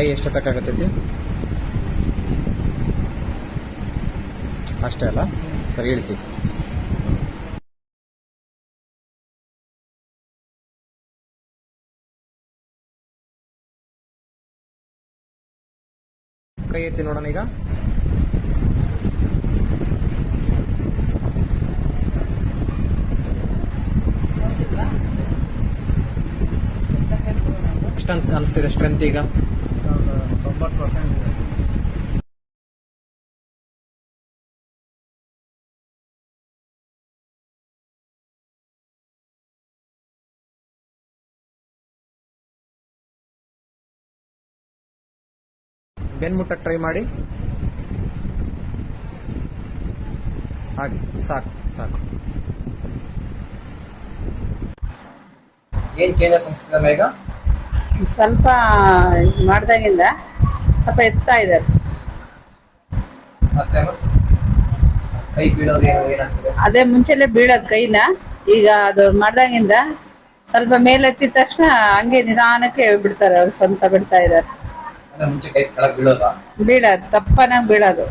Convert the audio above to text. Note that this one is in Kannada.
ಕೈ ಎಷ್ಟು ತಕ್ಕಾಗತ್ತೈತಿ? ಅಷ್ಟೇ ಅಲ್ಲ? ಸರಿ ಇಳಿಸಿ ಕೈ ಎತ್ತಿ ನೋಡೋಣ ಈಗ. ಎಷ್ಟಂತ ಅನಿಸ್ತಿದೆ, ಸ್ಟ್ರೆಂತ್ ಈಗ. ತೊಂಬತ್ತು ಪರ್ಸೆಂಟ್ ಬೆನ್ ಟ್ರೈ ಮಾಡಿ. ಹಾಗೆ ಸಾಕು ಸಾಕು. ಏನ್ ಚೇಂಜಸ್ ಅನ್ಸ್ತಿದಲ್ಲ ಈಗ ಸ್ವಲ್ಪ ಮಾಡ್ದಾಗಿಂದ. ಸ್ವಲ್ಪ ಎತ್ತಾ ಇದ್ದಾರೆ. ಅದೇ ಮುಂಚೆಲೆ ಬೀಳೋದು ಕೈನ ಈಗ ಅದು ಮಾಡ್ದಾಗಿಂದ ಸ್ವಲ್ಪ ಮೇಲೆತ್ತಿದ ತಕ್ಷಣ ಹಂಗೆ ನಿಧಾನಕ್ಕೆ ಬಿಡ್ತಾರೆ ಅವ್ರು ಸ್ವಂತ ಬಿಡ್ತಾ ಇದ್ದಾರೆ. ಬೀಳೋದು? ತಪ್ಪನಾಗ ಬೀಳೋದು.